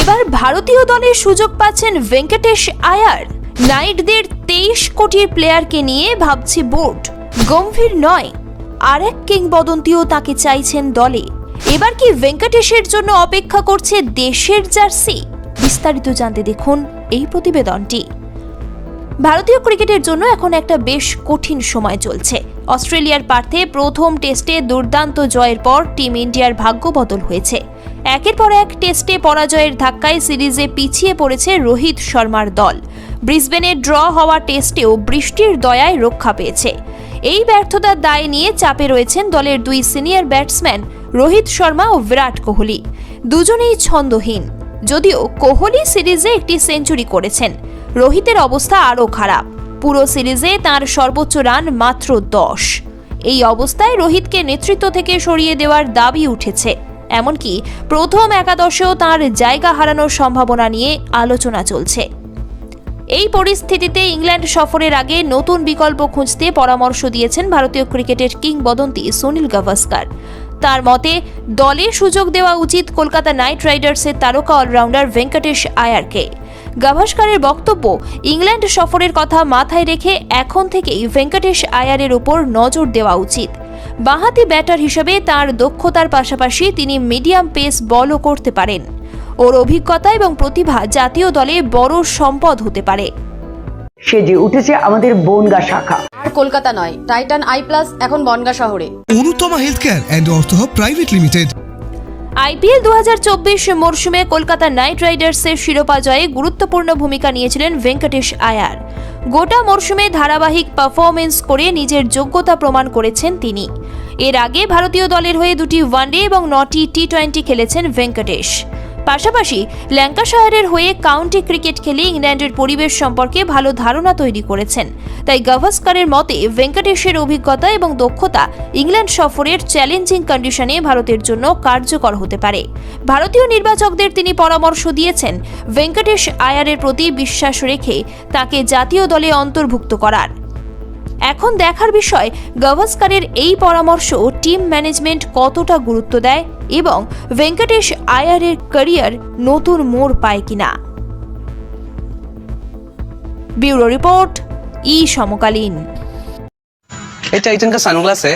এবার ভারতীয় দলের সুযোগ পাচ্ছেন ভেঙ্কটেশ আয়ার। নাইটদের তেইশ কোটির প্লেয়ারকে নিয়ে ভাবছে বোর্ড গম্ভীর নয় আর এক কিংবদন্তিও তাকে চাইছেন দলে। এবার কি ভেঙ্কটেশের জন্য অপেক্ষা করছে দেশের জার্সি? বিস্তারিত জানতে দেখুন এই প্রতিবেদনটি। ভারতীয় ক্রিকেটের জন্য এখন একটা বেশ কঠিন সময় চলছে। অস্ট্রেলিয়ার পার্থে প্রথম টেস্টে দুর্দান্ত জয়ের পর টিম ইন্ডিয়ার ভাগ্য বদল হয়েছে। একের পর এক টেস্টে পরাজয়ের ধাক্কায় সিরিজে পিছিয়ে পড়েছে রোহিত শর্মার দল। ব্রিসবেনে ড্র হওয়া টেস্টেও বৃষ্টির দয়ায় রক্ষা পেয়েছে। এই ব্যর্থতার দায় নিয়ে চাপে রয়েছেন দলের দুই সিনিয়র ব্যাটসম্যান রোহিত শর্মা ও বিরাট কোহলি। দুজনেই ছন্দহীন। যদিও কোহলি সিরিজে একটি সেঞ্চুরি করেছেন। রোহিতের অবস্থা আরও খারাপ। পুরো সিরিজে তার সর্বোচ্চ রান মাত্র দশ। এই অবস্থায় রোহিতকে নেতৃত্ব থেকে সরিয়ে দেওয়ার দাবি উঠেছে। এমনকি প্রথম একাদশেও তার জায়গা হারানোর সম্ভাবনা নিয়ে আলোচনা চলছে। এই পরিস্থিতিতে ইংল্যান্ড সফরের আগে নতুন বিকল্প খুঁজতে পরামর্শ দিয়েছেন ভারতীয় ক্রিকেটের কিংবদন্তি সুনীল গাভাস্কার। তার মতে, দলে সুযোগ দেওয়া উচিত কলকাতা নাইট রাইডার্সের তারকা অলরাউন্ডার ভেঙ্কটেশ আয়ারকে। গাভাস্কারের বক্তব্য, ইংল্যান্ড সফরের কথা মাথায় রেখে এখন থেকেই ভেঙ্কটেশ আয়ারের উপর নজর দেওয়া উচিত। বাঁহাতি ব্যাটার হিসেবে তার দক্ষতার পাশাপাশি তিনি মিডিয়াম পেস বলও করতে পারেন। ওর অভিজ্ঞতা এবং প্রতিভা জাতীয় দলে বড় সম্পদ হতে পারে। সেজে উঠেছে আমাদের বনগা শাখা। আর কলকাতা নয় টাইটান আই প্লাস এখন বনগা শহরে। Anutama health care and ortho private limited. IPL দু মরশুমে কলকাতা নাইট রাইডার্সের শিরোপা জয়ে গুরুত্বপূর্ণ ভূমিকা নিয়েছিলেন ভেঙ্কটেশ আয়ার। গোটা মরশুমে ধারাবাহিক পারফরমেন্স করে নিজের যোগ্যতা প্রমাণ করেছেন তিনি। এর আগে ভারতীয় দলের হয়ে দুটি ওয়ানডে এবং নটি টি টোয়েন্টি খেলেছেন ভেঙ্কটেশ। পাশাপাশি ল্যাঙ্কাশায়ারের হয়ে কাউন্টি ক্রিকেট খেলে ইংল্যান্ডের পরিবেশ সম্পর্কে ভালো ধারণা তৈরি করেছেন। তাই গাভাস্কারের মতে, ভেঙ্কটেশের অভিজ্ঞতা এবং দক্ষতা ইংল্যান্ড সফরের চ্যালেঞ্জিং কন্ডিশনে ভারতের জন্য কার্যকর হতে পারে। ভারতীয় নির্বাচকদের তিনি পরামর্শ দিয়েছেন, ভেঙ্কটেশ আয়ারের প্রতি বিশ্বাস রেখে তাকে জাতীয় দলে অন্তর্ভুক্ত করার। এখন দেখার বিষয় গাভাস্কারের এই পরামর্শ টিম ম্যানেজমেন্ট কতটা গুরুত্ব দেয় এবং ভেঙ্কটেশ আয়ারের ক্যারিয়ার নতুন মোড় পায় কিনা ব্যুরো রিপোর্ট ই সমকালীন ये टाइटन का सनग्लास है